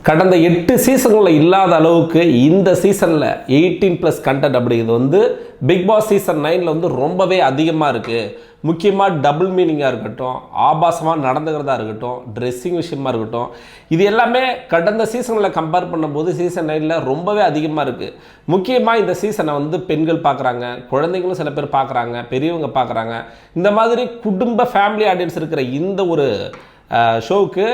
கடந்த எட்டு சீசன்களில் இல்லாத அளவுக்கு இந்த சீசனில் எயிட்டீன் ப்ளஸ் கண்டென்ட் அப்படிங்கிறது வந்து பிக் பாஸ் சீசன் நைனில் வந்து ரொம்பவே அதிகமாக இருக்குது முக்கியமாக டபுள் மீனிங்காக இருக்கட்டும் ஆபாசமாக நடந்துக்கிறதா இருக்கட்டும் ட்ரெஸ்ஸிங் விஷயமா இருக்கட்டும் இது எல்லாமே கடந்த சீசனில் கம்பேர் பண்ணும்போது சீசன் நைனில் ரொம்பவே அதிகமாக இருக்குது முக்கியமாக இந்த சீசனை வந்து பெண்கள் பார்க்குறாங்க குழந்தைங்களும் சில பேர் பார்க்குறாங்க பெரியவங்க பார்க்குறாங்க இந்த மாதிரி குடும்ப ஃபேமிலி ஆடியன்ஸ் இருக்கிற இந்த ஒரு ஷோவுக்கு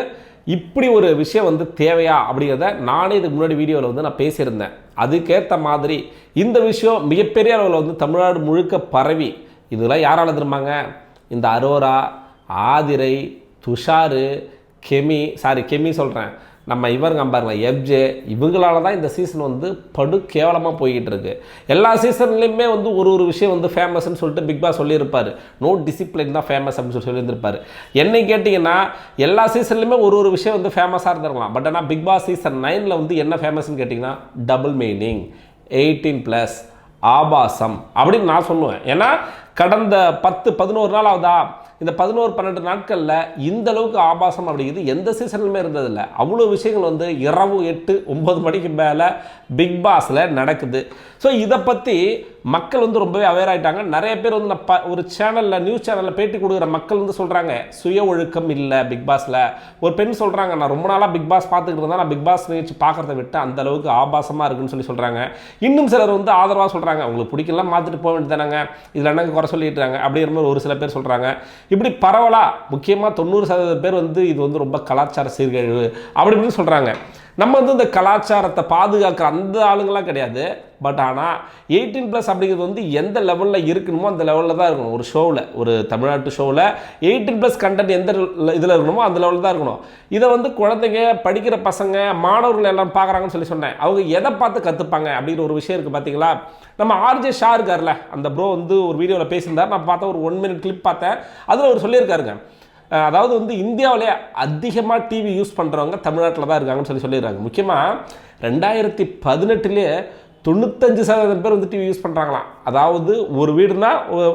இப்படி ஒரு விஷயம் வந்து தேவையா அப்படிங்கிறத நானே இதுக்கு முன்னாடி வீடியோவில் வந்து நான் பேசியிருந்தேன். அதுக்கேற்ற மாதிரி இந்த விஷயம் மிகப்பெரிய அளவில் வந்து தமிழ்நாடு முழுக்க பரவி. இதெல்லாம் யாரால் திரும்பாங்க இந்த Aurora Aadhirai Tushar Kemy sorry Kemy சொல்கிறேன் நம்ம இவருங்க பாருங்க எஃப்ஜே இவங்களால தான் இந்த சீசன் வந்து படு கேவலமாக போய்கிட்டு இருக்கு எல்லா சீசன்லேயுமே வந்து ஒரு ஒரு விஷயம் வந்து ஃபேமஸ்ன்னு சொல்லிட்டு பிக் பாஸ் சொல்லியிருப்பார். நோ டிசிப்ளின் தான் ஃபேமஸ் அப்படின்னு சொல்லி சொல்லியிருந்திருப்பார். என்னை கேட்டிங்கன்னா எல்லா சீசன்லையுமே ஒரு ஒரு விஷயம் வந்து ஃபேமஸாக இருந்திருக்கலாம். பட் ஆனால் பிக் பாஸ் சீசன் நைனில் வந்து என்ன ஃபேமஸ்னு கேட்டிங்கன்னா டபுள் மீனிங் எயிட்டீன் ப்ளஸ் ஆபாசம் அப்படின்னு நான் சொல்லுவேன். ஏன்னா கடந்த பத்து பதினோரு நாள் ஆகுதா? இந்த பதினோரு பன்னெண்டு நாட்களில் இந்த அளவுக்கு ஆபாசம் அப்படிங்கிறது எந்த சீசன்லுமே இருந்ததில்லை. அவ்வளோ விஷயங்கள் வந்து இரவு எட்டு ஒம்பது மணிக்கு மேலே பிக் பாஸில் நடக்குது. ஸோ இதை பற்றி மக்கள் வந்து ரொம்பவே அவேர் ஆகிட்டாங்க நிறைய பேர் வந்து ப ஒரு சேனலில் நியூஸ் சேனலில் பேட்டி கொடுக்குற மக்கள் வந்து சொல்கிறாங்க சுய ஒழுக்கம் இல்லை பிக் பாஸில் ஒரு பெண் சொல்கிறாங்க நான் ரொம்ப நாளாக பிக் பாஸ் பார்த்துக்கிட்டு இருந்தால் நான் பிக் பாஸ் நிகழ்ச்சி பார்க்குறத விட்டு அந்த அளவுக்கு ஆபாசமாக இருக்குன்னு சொல்லி சொல்கிறாங்க இன்னும் சிலர் வந்து ஆதரவாக சொல்கிறாங்க உங்களுக்கு பிடிக்கலாம் மாற்றிட்டு போக வேண்டியதானங்க இதில் என்னங்க குறை சொல்லிடுறாங்க அப்படிங்கிற மாதிரி ஒரு சில பேர் சொல்கிறாங்க இப்படி பரவலாக முக்கியமாக தொண்ணூறு சதவீத பேர் வந்து இது வந்து ரொம்ப கலாச்சார சீர்கழிவு அப்படி இப்படின்னு சொல்கிறாங்க நம்ம வந்து இந்த கலாச்சாரத்தை பாதுகாக்கிற அந்த ஆளுங்களாம் கிடையாது. பட் ஆனால் எயிட்டீன் ப்ளஸ் அப்படிங்கிறது வந்து எந்த லெவலில் இருக்கணுமோ அந்த லெவலில் தான் இருக்கணும். ஒரு ஷோவில் ஒரு தமிழ்நாட்டு ஷோவில் எயிட்டீன் ப்ளஸ் கண்டென்ட் எந்த இதில் இருக்கணுமோ அந்த லெவலில் தான் இருக்கணும். இதை வந்து குழந்தைங்க படிக்கிற பசங்க மாணவர்கள் எல்லாம் பார்க்குறாங்கன்னு சொல்லி சொன்னேன். அவங்க எதை பார்த்து கற்றுப்பாங்க அப்படிங்கிற ஒரு விஷயம் இருக்குது பார்த்தீங்களா நம்ம ஆர்ஜே ஷா இருக்கார்ல அந்த ப்ரோ வந்து ஒரு வீடியோவில் பேசியிருந்தார். நான் பார்த்தா ஒரு ஒன் மினிட் கிளிப் பார்த்தேன். அதில் அவர் சொல்லியிருக்காருங்க. அதாவது வந்து இந்தியாவிலே அதிகமாக டிவி யூஸ் பண்ணுறவங்க தமிழ்நாட்டில் தான் இருக்காங்கன்னு சொல்லி சொல்லிடுறாங்க முக்கியமாக ரெண்டாயிரத்தி பதினெட்டுலேயே தொண்ணூத்தஞ்சு சதவீதம் பேர் வந்து டிவி யூஸ் பண்ணுறாங்களாம் அதாவது ஒரு வீடுனா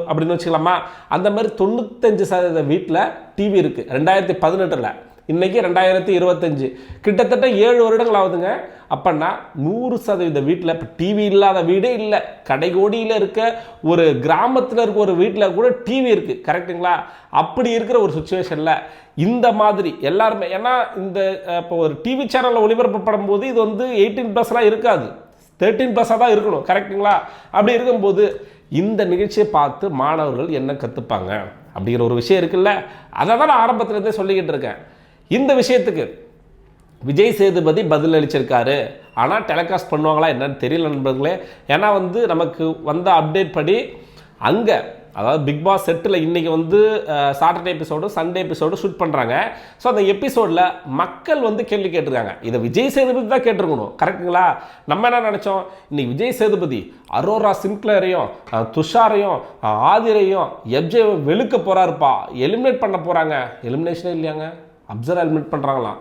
அப்படின்னு வச்சுக்கலாமா? அந்த மாதிரி தொண்ணூத்தஞ்சு சதவீத வீட்டில் டிவி இருக்குது ரெண்டாயிரத்தி பதினெட்டில். இன்றைக்கி ரெண்டாயிரத்தி இருபத்தஞ்சு. கிட்டத்தட்ட ஏழு வருடங்கள் ஆகுதுங்க. அப்போன்னா நூறு சதவீத வீட்டில் இப்போ டிவி இல்லாத வீடே இல்லை. கடைகோடியில் இருக்க ஒரு கிராமத்தில் இருக்க ஒரு வீட்டில் கூட டிவி இருக்குது கரெக்ட்டுங்களா? அப்படி இருக்கிற ஒரு சுச்சுவேஷனில் இந்த மாதிரி எல்லாருமே ஏன்னா இந்த இப்போ ஒரு டிவி சேனலில் ஒளிபரப்பப்படும் போது இது வந்து எயிட்டீன் ப்ளஸ்லாம் இருக்காது. தேர்ட்டீன் ப்ளஸ்ஸாக தான் இருக்கணும் கரெக்ட்டுங்களா அப்படி இருக்கும்போது இந்த நிகழ்ச்சியை பார்த்து மாணவர்கள் என்ன கற்றுப்பாங்க அப்படிங்கிற ஒரு விஷயம் இருக்குல்ல? அதை தான் நான் ஆரம்பத்துலேருந்தே சொல்லிக்கிட்டு இருக்கேன். இந்த விஷயத்துக்கு விஜய் சேதுபதி பதில் அளிச்சிருக்காரு. ஆனால் டெலிகாஸ்ட் பண்ணுவாங்களா என்னன்னு தெரியல நண்பர்களே. ஏன்னா வந்து நமக்கு வந்த அப்டேட் படி அங்கே அதாவது பிக் பாஸ் செட்டில் இன்றைக்கி வந்து Saturday episode Sunday episode shoot பண்ணுறாங்க ஸோ அந்த எபிசோடில் மக்கள் வந்து கேள்வி கேட்டிருக்காங்க. இதை விஜய் சேதுபதி தான் கேட்டிருக்கணும். கரெக்ட்டுங்களா நம்ம என்ன நினச்சோம்? இன்னைக்கு விஜய் சேதுபதி அரோரா சிம்க்ளரையும் துஷாரையும் ஆதிரையும் எப்ஜே வெளுக்க போகிறாருப்பா எலிமினேட் பண்ண போகிறாங்க எலிமினேஷனே இல்லையாங்க? அப்சர் எலிமினேட் பண்ணுறாங்களாம்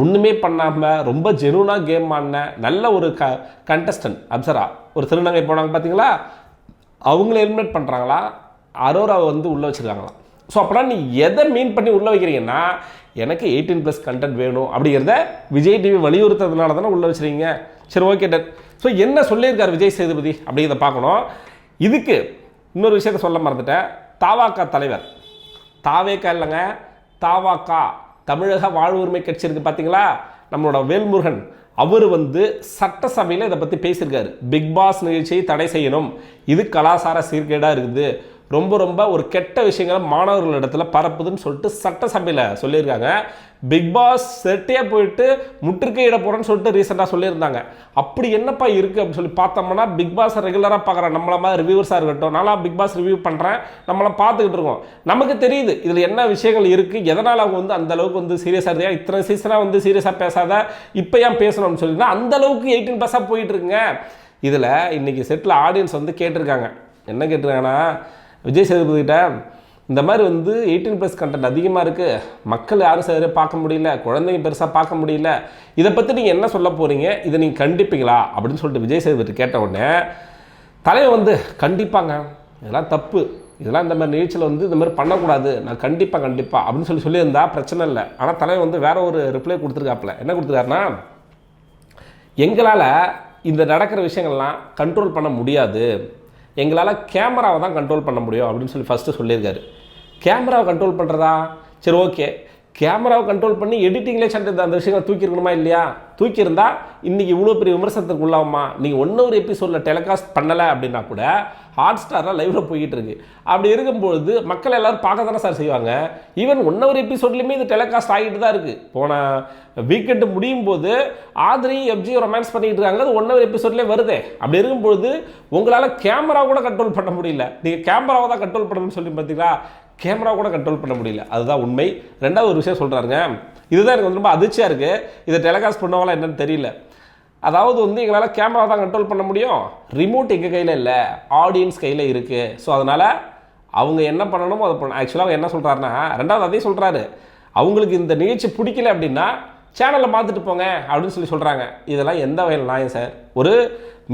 ஒன்றுமே பண்ணாமல் ரொம்ப ஜெனூனாக கேம் ஆடின நல்ல ஒரு க கண்டஸ்டன்ட் அப்சரா ஒரு திருநங்கை போனாங்க பார்த்தீங்களா அவங்கள எலிமினேட் பண்ணுறாங்களா அரோராவை வந்து உள்ளே வச்சுருக்காங்களாம். ஸோ அப்போனா நீ எதை மீன் பண்ணி உள்ளே வைக்கிறீங்கன்னா எனக்கு எயிட்டீன் ப்ளஸ் கண்டென்ட் வேணும் அப்படிங்கிறத விஜய் டிவி வலியுறுத்ததுனால தானே உள்ளே வச்சுருக்கீங்க. சரி ஓகே டன் ஸோ என்ன சொல்லியிருக்கார் விஜய் சேதுபதி அப்படிங்கிறத பார்க்கணும். இதுக்கு இன்னொரு விஷயத்த சொல்ல மறந்துட்டேன். தாவாக்கா தலைவர். தாவேக்கா இல்லைங்க தாவாக்கா. தமிழக வாழ்வுரிமை கட்சி இருக்குது பார்த்தீங்களா நம்மளோட வேல்முருகன். அவர் வந்து சட்டசபையில் இதை பற்றி பேசியிருக்காரு. பிக் பாஸ் நிகழ்ச்சியை தடை செய்யணும். இது கலாச்சார சீர்கேடாக இருக்குது. ரொம்ப ரொம்ப ஒரு கெட்ட விஷயங்களை மாணவர்களிடத்துல பரப்புதுன்னு சொல்லிட்டு சட்டசபையில் சொல்லியிருக்காங்க. பிக் பாஸ் செட்டே போயிட்டு முற்றுகையிட போகிறேன்னு சொல்லிட்டு ரீசெண்டாக சொல்லியிருந்தாங்க. அப்படி என்னப்பா இருக்குது அப்படின்னு சொல்லி பார்த்தோம்னா பிக் பாஸ் ரெகுலராக பார்க்குறேன் நம்மள மாதிரி ரிவ்யூவர்ஸாக இருக்கட்டும் நல்லா பிக் பாஸ் ரிவ்யூ பண்ணுறேன் நம்மளாம் பார்த்துக்கிட்டு இருக்கோம். நமக்கு தெரியுது இதில் என்ன விஷயங்கள் இருக்குது எதனால் அவங்க வந்து அந்த அளவுக்கு வந்து சீரியஸாக இருந்தே இத்தனை சீசனாக வந்து சீரியஸாக பேசாத இப்போ ஏன் பேசணும்னு சொல்லினா அந்த அளவுக்கு எயிட்டீன் ப்ளஸ்ஸாக போயிட்டு இதில் இன்றைக்கி செட்டில் ஆடியன்ஸ் வந்து கேட்டிருக்காங்க. என்ன கேட்டிருக்காங்கன்னா விஜய் சேதுபதிகிட்ட இந்த மாதிரி வந்து எயிட்டீன் ப்ளஸ் கண்டென்ட் அதிகமாக இருக்குது மக்கள் யாரும் சரியாக பார்க்க முடியல குழந்தைங்க பெருசாக பார்க்க முடியல. இதை பற்றி நீங்கள் என்ன சொல்ல போகிறீங்க இதை நீங்கள் கண்டிப்பீங்களா? அப்படின்னு சொல்லிட்டு விஜய் சேதுபதி கேட்ட உடனே தலைவர் வந்து கண்டிப்பாங்க. இதெல்லாம் தப்பு. இதெல்லாம் இந்த மாதிரி நிகழ்ச்சியில் வந்து இந்த மாதிரி பண்ணக்கூடாது. நான் கண்டிப்பாக கண்டிப்பாக அப்படின்னு சொல்லி சொல்லியிருந்தா பிரச்சனை இல்லை. ஆனால் தலைவர் வந்து வேற ஒரு ரிப்ளை கொடுத்துருக்காப்புல. என்ன கொடுத்துருக்காருன்னா எங்களால் இந்த நடக்கிற விஷயங்கள்லாம் கண்ட்ரோல் பண்ண முடியாது. எங்களால் கேமராவை தான் கண்ட்ரோல் பண்ண முடியும் அப்படின்னு சொல்லி ஃபஸ்ட்டு சொல்லியிருக்காரு. கேமராவை கண்ட்ரோல் பண்ணுறதா சரி ஓகே கேமராவை கண்ட்ரோல் பண்ணி எடிட்டிங்லேயே சண்டை அந்த விஷயங்களை தூக்கியிருக்கணுமா இல்லையா? தூக்கியிருந்தா இன்றைக்கி இவ்வளோ பெரிய விமர்சனத்துக்கு உள்ளாமா நீங்கள் ஒன்று ஒரு எபிசோடில் டெலிகாஸ்ட் பண்ணலை அப்படின்னா கூட ஹாட் ஸ்டாரில் லைவில் போய்கிட்டு இருக்கு அப்படி இருக்கும்பொழுது மக்கள் எல்லோரும் பார்க்க தானே சார் செய்வாங்க? ஈவன் ஒன் ஒரு எபிசோட்லேயுமே இது டெலிகாஸ்ட் ஆகிட்டு தான் இருக்குது போன வீக்கெண்டு முடியும் போது ஆதிரி எஃப்ஜி ரொமான்ஸ் பண்ணிக்கிட்டு இருக்காங்க. அது ஒன் ஒரு எபிசோட்லேயே வருதே. அப்படி இருக்கும்பொழுது உங்களால் கேமரா கூட கண்ட்ரோல் பண்ண முடியல. நீங்கள் கேமராவை தான் கண்ட்ரோல் பண்ணணும்னு சொல்லி பார்த்தீங்களா? கேமரா கூட கண்ட்ரோல் பண்ண முடியல. அதுதான் உண்மை. ரெண்டாவது ஒரு விஷயம் சொல்கிறாருங்க இதுதான் எனக்கு வந்து ரொம்ப அதிர்ச்சியாக இருக்குது இதை டெலிகாஸ்ட் பண்ணுவாங்களா என்னன்னு தெரியல. அதாவது வந்து எங்களால் கேமரா தான் கண்ட்ரோல் பண்ண முடியும். ரிமோட் எங்கள் கையில் இல்லை. ஆடியன்ஸ் கையில் இருக்குது ஸோ அதனால் அவங்க என்ன பண்ணணுமோ அதை பண்ண ஆக்சுவலாக அவங்க என்ன சொல்கிறாருன்னா ரெண்டாவது அதையும் சொல்கிறாரு அவங்களுக்கு இந்த நிகழ்ச்சி பிடிக்கல அப்படின்னா சேனலை பார்த்துட்டு போங்க அப்படின்னு சொல்லி சொல்கிறாங்க இதெல்லாம் எந்த வகையில் நியாயம் சார் ஒரு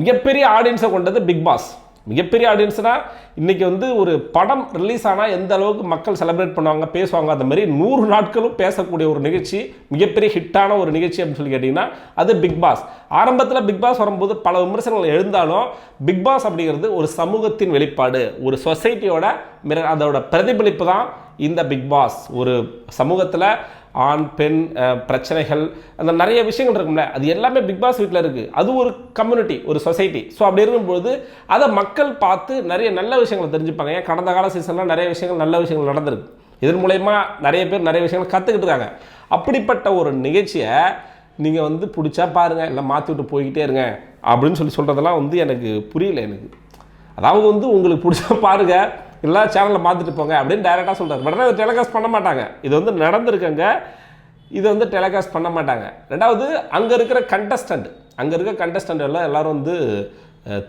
மிகப்பெரிய ஆடியன்ஸை கொண்டது பிக் பாஸ் மிகப்பெரிய ஆடியன்ஸ்னால் இன்றைக்கி வந்து ஒரு படம் ரிலீஸ் ஆனால் எந்த அளவுக்கு மக்கள் செலிப்ரேட் பண்ணுவாங்க பேசுவாங்க அந்த மாதிரி நூறு நாட்களும் பேசக்கூடிய ஒரு நிகழ்ச்சி மிகப்பெரிய ஹிட்டான ஒரு நிகழ்ச்சி அப்படின்னு சொல்லி கேட்டிங்கன்னா அது பிக் பாஸ் ஆரம்பத்தில் பிக் பாஸ் வரும்போது பல விமர்சனங்கள் எழுந்தாலும் பிக் பாஸ் அப்படிங்கிறது ஒரு சமூகத்தின் வெளிப்பாடு ஒரு சொசைட்டியோட மிர அதோட பிரதிபலிப்பு தான் இந்த பிக் பாஸ் ஒரு சமூகத்தில் ஆண் பெண் பிரச்சனைகள் அந்த நிறைய விஷயங்கள் இருக்கும்ல. அது எல்லாமே பிக் பாஸ் வீட்டில் இருக்குது அது ஒரு கம்யூனிட்டி ஒரு சொசைட்டி ஸோ அப்படி இருக்கும்போது அதை மக்கள் பார்த்து நிறைய நல்ல விஷயங்களை தெரிஞ்சுப்பாங்க. ஏன்? கடந்த கால சீசனில் நிறைய விஷயங்கள் நல்ல விஷயங்கள் நடந்திருக்கு. இதன் மூலயமா நிறைய பேர் நிறைய விஷயங்கள் கற்றுக்கிட்டு இருக்காங்க. அப்படிப்பட்ட ஒரு நிகழ்ச்சியை நீங்கள் வந்து பிடிச்சா பாருங்கள் இல்லை மாற்றி விட்டு போய்கிட்டே இருங்க. அப்படின்னு சொல்லி சொல்கிறதெல்லாம் வந்து எனக்கு புரியல எனக்கு. அதாவது வந்து உங்களுக்கு பிடிச்சா பாருங்கள் எல்லா சேனலில் பார்த்துட்டு போங்க அப்படின்னு டைரெக்டாக சொல்கிறார் பட் ஆனால் டெலிகாஸ்ட் பண்ண மாட்டாங்க. இது வந்து நடந்திருக்கங்க. இது வந்து டெலிகாஸ்ட் பண்ண மாட்டாங்க. ரெண்டாவது அங்கே இருக்கிற கண்டஸ்டண்ட் அங்கே இருக்கிற கண்டஸ்டண்ட் எல்லாம் எல்லோரும் வந்து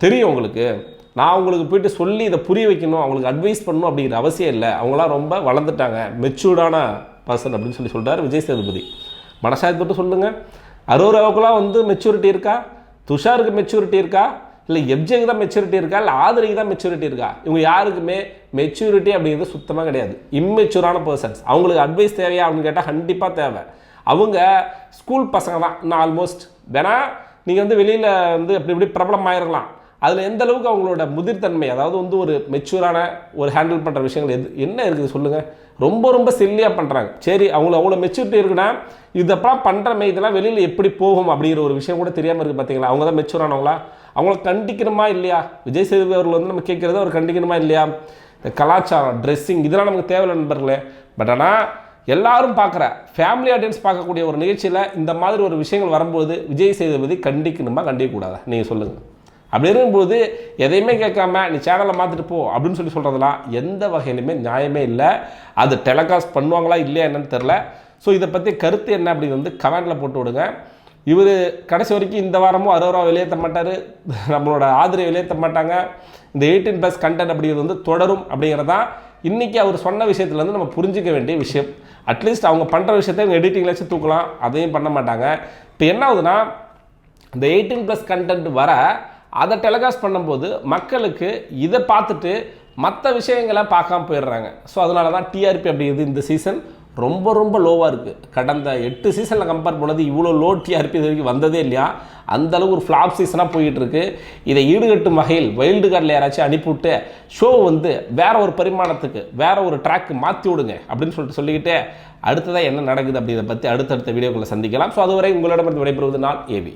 தெரியும் உங்களுக்கு. நான் அவங்களுக்கு போயிட்டு சொல்லி இதை புரிய வைக்கணும் அவங்களுக்கு அட்வைஸ் பண்ணணும் அப்படிங்கிற அவசியம் இல்லை. அவங்களாம் ரொம்ப வளர்ந்துட்டாங்க. மெச்சூர்டான பர்சன் அப்படின்னு சொல்லி சொல்கிறார் விஜய் சேதுபதி. மனசாயத்தை தொட்டு சொல்லுங்கள் அரோராவுக்குலாம் வந்து மெச்சூரிட்டி இருக்கா? துஷாருக்கு மெச்சூரிட்டி இருக்கா? இல்லை எப்ஜேக்கு தான் மெச்சூரிட்டி இருக்கா? இல்லை ஆதரிக்கு தான் மெச்சூரிட்டி இருக்கா? இவங்க யாருக்குமே மெச்சூரிட்டி அப்படிங்கிறது சுத்தமாக கிடையாது. இம்மெச்சூரான பர்சன்ஸ் அவங்களுக்கு அட்வைஸ் தேவையா அப்படின்னு கேட்டால் கண்டிப்பாக தேவை. அவங்க ஸ்கூல் பசங்க தான் இன்னும் ஆல்மோஸ்ட் வேணா நீங்கள் வந்து வெளியில் வந்து அப்படி இப்படி பிரபலம் ஆயிரலாம் அதில் எந்த அளவுக்கு அவங்களோட முதிர்த்தன்மை அதாவது வந்து ஒரு மெச்சூரான ஒரு ஹேண்டில் பண்ணுற விஷயங்கள் எது என்ன இருக்குது சொல்லுங்கள் ரொம்ப ரொம்ப சில்லியாக பண்ணுறாங்க சரி அவங்களுக்கு அவ்வளோ மெச்சூரிட்டி இருக்குன்னா இதெல்லாம் பண்ணுறமே இதெல்லாம் வெளியில் எப்படி போகும் அப்படிங்கிற ஒரு விஷயம் கூட தெரியாமல் இருக்குது பார்த்தீங்களா அவங்க தான் மெச்சூரானவங்களா அவங்கள கண்டிக்கணுமா இல்லையா? விஜய் சேதுபதி அவர்கள் வந்து நம்ம கேட்குறது அவர் கண்டிக்கணுமா இல்லையா? இந்த கலாச்சாரம் ட்ரெஸ்ஸிங் இதெல்லாம் நமக்கு தேவையில்லை நண்பர்களே. பட் ஆனால் எல்லாரும் பார்க்குற ஃபேமிலி ஆடியன்ஸ் பார்க்கக்கூடிய ஒரு நிகழ்ச்சியில் இந்த மாதிரி ஒரு விஷயங்கள் வரும்போது விஜய் சேதுபதி கண்டிக்கணுமா கண்டிக்கக்கூடாதா? நீங்கள் சொல்லுங்கள் அப்படி இருக்கும்போது எதையுமே கேட்காம நீ சேனலை மாற்றிட்டு போ அப்படின்னு சொல்லி சொல்கிறதெல்லாம் எந்த வகையிலுமே நியாயமே இல்லை. அது டெலகாஸ்ட் பண்ணுவாங்களா இல்லையா என்னன்னு தெரில ஸோ இதை பற்றி கருத்து என்ன அப்படி வந்து கமெண்டில் போட்டு விடுங்க. இவர் கடைசி வரைக்கும் இந்த வாரமும் அறுபது ரூபா வெளியேற்ற மாட்டார். நம்மளோட ஆதரவை வெளியேற்ற மாட்டாங்க. இந்த எயிட்டீன் ப்ளஸ் கண்டென்ட் அப்படிங்கிறது வந்து தொடரும் அப்படிங்கிறதான் இன்றைக்கி அவர் சொன்ன விஷயத்துலேருந்து நம்ம புரிஞ்சிக்க வேண்டிய விஷயம். அட்லீஸ்ட் அவங்க பண்ணுற விஷயத்தை இவங்க எடிட்டிங்கில் வச்சு தூக்கலாம். அதையும் பண்ண மாட்டாங்க. இப்போ என்ன ஆகுதுன்னா இந்த எயிட்டீன் ப்ளஸ் கண்டென்ட் வர அதை டெலிகாஸ்ட் பண்ணும்போது மக்களுக்கு இதை பார்த்துட்டு மற்ற விஷயங்களை பார்க்காம போயிடுறாங்க. ஸோ அதனால தான் டிஆர்பி அப்படிங்கிறது இந்த சீசன் ரொம்ப ரொம்ப லோவாக இருக்குது கடந்த எட்டு சீசனில் கம்பேர் பண்ணது இவ்வளோ லோ டிஆர்பி இது வரைக்கும் வந்ததே இல்லையா? அந்தளவு ஒரு ஃப்ளாப் சீசனாக போயிட்டுருக்கு இதை ஈடுகட்டும் வகையில் வைல்டு கார்டில் யாராச்சும் அனுப்பிவிட்டு ஷோ வந்து வேற ஒரு பரிமாணத்துக்கு வேற ஒரு ட்ராக்கு மாற்றி விடுங்க அப்படின்னு சொல்லிட்டு சொல்லிக்கிட்டு அடுத்ததாக என்ன நடக்குது அப்படிங்கிறத பற்றி அடுத்தடுத்த வீடியோக்களை சந்திக்கலாம். ஸோ அதுவரை உங்களிடமிருந்து விடைபெறுவது நான் ஏவி